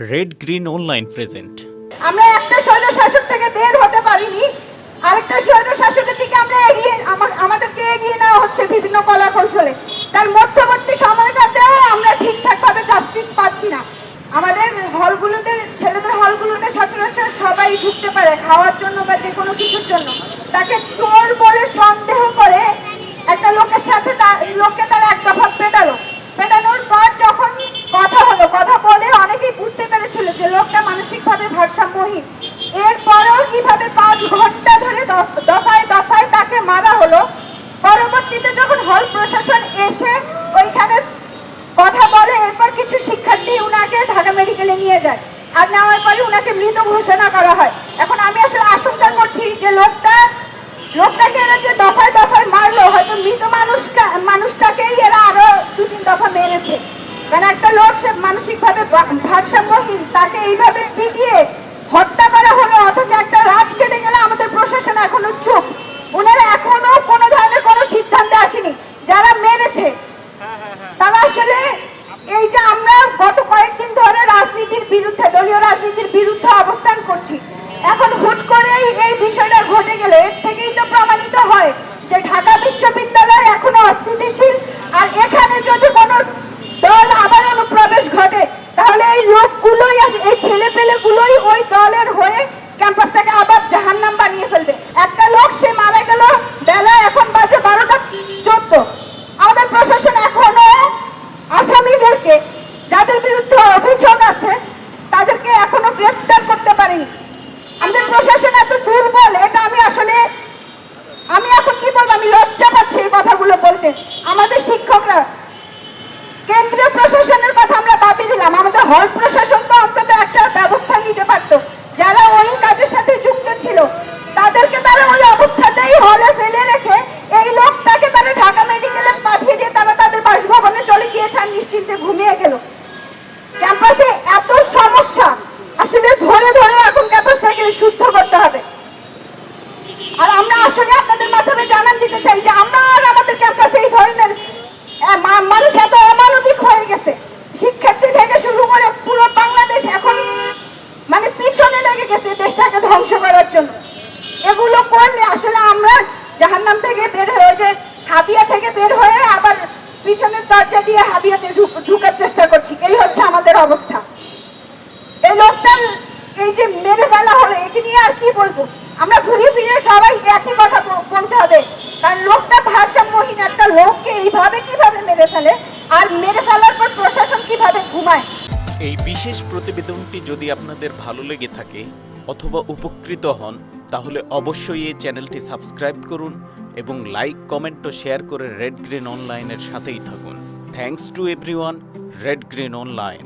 Red green online present আমরা একটা স্বৈর শাসক থেকে বের হতে পারিনি। আরেকটা স্বৈর শাসকের দিকে আমরা এগিয়ে আমাদেরকে এগিয়ে নেওয়া হচ্ছে বিভিন্ন কলা কৌশলে তার মধ্যবর্তী সময়টাতেও আমরা ঠিকঠাক ভাবে জাস্টিস পাচ্ছি না। আমাদের হলগুলোতে ছেলেদের হলগুলোতে সচরাচর সবাই ঢুকতে পারে খাওয়ার জন্য বা যে কোনো কিছুর জন্য। তাকে চোর বলে সন্দেহ করে একটা লোকের সাথে লোককে তারা এক দফা পেটালো। পেটানোর পর যখন বলে অনেকেই বুঝতে পেরেছিল যে লোকটা মানসিকভাবে ভারসাম্যহীন। এরপরেও কীভাবে পাঁচ ঘণ্টা ধরে দফায় দফায় তাকে মারা হলো, পরবর্তীতে যখন হল প্রশাসন এসে ওইখানে কথা বলে, এরপর কিছু শিক্ষার্থী উনাকে ঢাকা মেডিকেলে নিয়ে যায়। আর নেওয়ার পরে উনাকে মৃত ঘোষণা করা হয়। এখন আমি ভারসাম্যহীন, তাকে এইভাবে পিটিয়ে হত্যা করা হলো, অথচ একটা রাত কেটে গেলে, আমাদের প্রশাসন এখনও চুপ। ওনারা এখনও কোনো ধরনের কোনো সিদ্ধান্তে আসেনি। যারা মেরেছে, তারা আসলে এই যে আমরা গত কয়েকদিন ধরে রাজনীতির বিরুদ্ধে, দলীয় রাজনীতির বিরুদ্ধে অবস্থান করছি, এখন হুট করেই এই বিষয়টা ঘটে গেলে, এর থেকেই তো প্রমাণিত হয় যে ঢাকা বিশ্ববিদ্যালয় এখনও অস্থিতিশীল আর এখানে যদি কোনো দল আবার অনুপ্রবেশ ঘটে তাহলে এই লোকগুলোই আস- এই ছেলে পেলেগুলোই ওই দলের হয়ে ক্যাম্পাসটাকে আবার জাহান্নাম বানিয়ে ফেলবে একটা লোক সে মারা গেল বেলা এখন বাজে বারোটা চোদ্দ আমাদের প্রশাসন এখনও আসামিদেরকে যাদের বিরুদ্ধে অভিযোগ আছে তাদেরকে এখনও গ্রেফতার করতে পারেনি আমাদের প্রশাসন এত দুর্বল এটা আমি আসলে আমি এখন কি বলব আমি লজ্জা পাচ্ছি এই কথাগুলো বলতে আমাদের শিক্ষকরা কেন্দ্রীয় প্রশাসনের কথা আমরা বাদে দিলাম। আমাদের হল প্রশাসন তো অন্তত একটা ব্যবস্থা নিতে পারতো। যারা ওই কাজের সাথে যুক্ত ছিল, তাদেরকে তারা ওই অবস্থাতেই হলে ফেলে রেখে এই লোকটাকে তারা ঢাকা মেডিকেলে পাঠিয়ে দিয়ে তারা তাদের বাসভবনে চলে গিয়েছে আর নিশ্চিন্তে ঘুমিয়ে গেল। ক্যাম্পাসে এত সমস্যা। আসলে ধরে ধরে এখন ক্যাম্পাসটাকে শুদ্ধ করতে হবে। আর আমরা আসলে আপনাদের মাধ্যমে জানান দিতে চাই যে আমরা আর আমাদের ক্যাম্পাসে এই ধরনের মানুষ এত হয়ে গেছে। শিক্ষার্থী থেকে শুরু করে পুরো বাংলাদেশ এখন মানে পিছনে লেগে গেছে দেশটাকে ধ্বংস করার জন্য। এগুলো করলে আসলে আমরা জাহান্নাম থেকে বের হয়ে যে হাবিয়া থেকে বের হয়ে আবার পিছনের দরজা দিয়ে হাবিয়াতে ঢুকার চেষ্টা করছি। এই হচ্ছে আমাদের অবস্থা। এই লোকটার এই যে মেরে ফেলা হলো একে নিয়ে আর কি বলব? আমরা ঘুরে ফিরে সবাই একই কথা বলতে হবে। কারণ লোকটা ভারসাম্যহীন একটা লোককে এইভাবে কীভাবে মেরে ফেলে? আর মেরে ফেলার পর প্রশাসন কীভাবে ঘুমায়? এই বিশেষ প্রতিবেদনটি যদি আপনাদের ভালো লেগে থাকে অথবা উপকৃত হন, তাহলে অবশ্যই এই চ্যানেলটি সাবস্ক্রাইব করুন এবং লাইক, কমেন্ট ও শেয়ার করে রেড গ্রিন অনলাইনের সাথেই থাকুন। Thanks to everyone Red Green Online